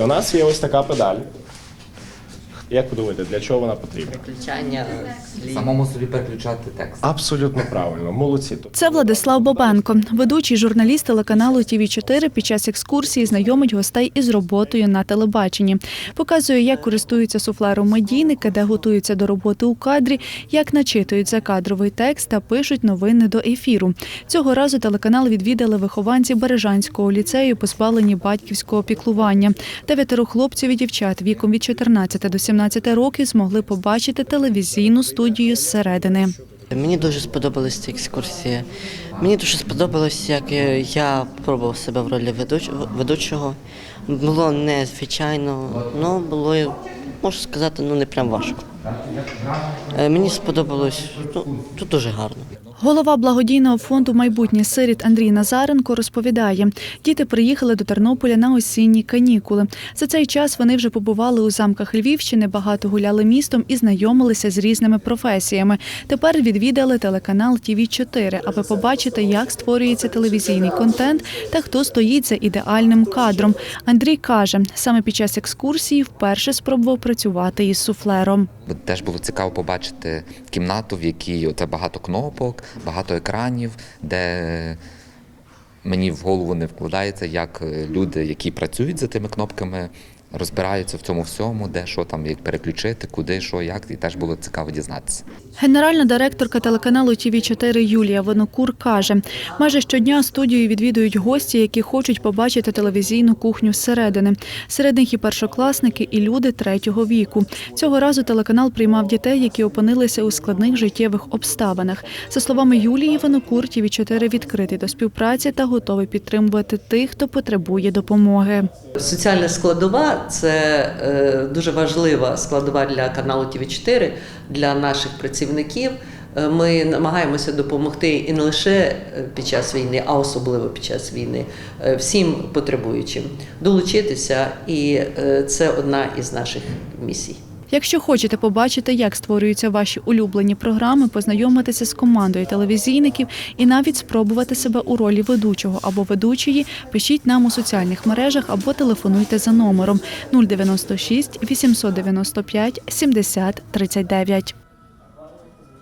У нас є ось така педаль. Як ви думаєте, для чого вона потрібна? Слів. Самому собі переключати текст. Абсолютно правильно, молодці. Це Владислав Бобенко, ведучий журналіст телеканалу тв 4 під час екскурсії знайомить гостей із роботою на телебаченні. Показує, як користуються суфлером медійники, де готуються до роботи у кадрі, як начитують закадровий текст та пишуть новини до ефіру. Цього разу телеканал відвідали вихованці Бережанського ліцею, позбавлені батьківського піклування. Дев'ятеро хлопців і дівчат віком від 14 до 17 років змогли побачити телевізійну студію зсередини. Мені дуже сподобалась ця екскурсія. Мені дуже сподобалось, як я пробував себе в ролі ведуч- ведучого. Було незвичайно, але було, можу сказати, ну не прям важко. Е, Мені сподобалось, ну, тут дуже гарно. Голова благодійного фонду майбутнє сиріт Андрій Назаренко розповідає, діти приїхали до Тернополя на осінні канікули. За цей час вони вже побували у замках Львівщини, багато гуляли містом і знайомилися з різними професіями. Тепер відвідали телеканал ТІВІ 4 аби побачити, як створюється телевізійний контент та хто стоїть за ідеальним кадром. Андрій каже, саме під час екскурсії вперше спробував працювати із суфлером. Теж було цікаво побачити кімнату, в якій багато кнопок, багато екранів, де мені в голову не вкладається, як е, люди, які працюють за тими кнопками, розбираються в цьому всьому, де що там, як переключити, куди, що, як, і теж було цікаво дізнатися. Генеральна директорка телеканалу ТВ 4 Юлія Винокур каже, майже щодня студію відвідують гості, які хочуть побачити телевізійну кухню зсередини. Серед них і першокласники, і люди третього віку. Цього разу телеканал приймав дітей, які опинилися у складних життєвих обставинах. За словами Юлії Винокур, ТВ 4 відкритий до співпраці та готовий підтримувати тих, хто потребує допомоги. Соціальна складова це е, дуже важлива складова для каналу ТВ 4 для наших працівників. Е, Ми намагаємося допомогти і не лише е, під час війни, а особливо під час війни, е, всім потребуючим долучитися, і це одна із наших місій. Якщо хочете побачити, як створюються ваші улюблені програми, познайомитися з командою телевізійників і навіть спробувати себе у ролі ведучого або ведучої, пишіть нам у соціальних мережах або телефонуйте за номером 096 895 70 39.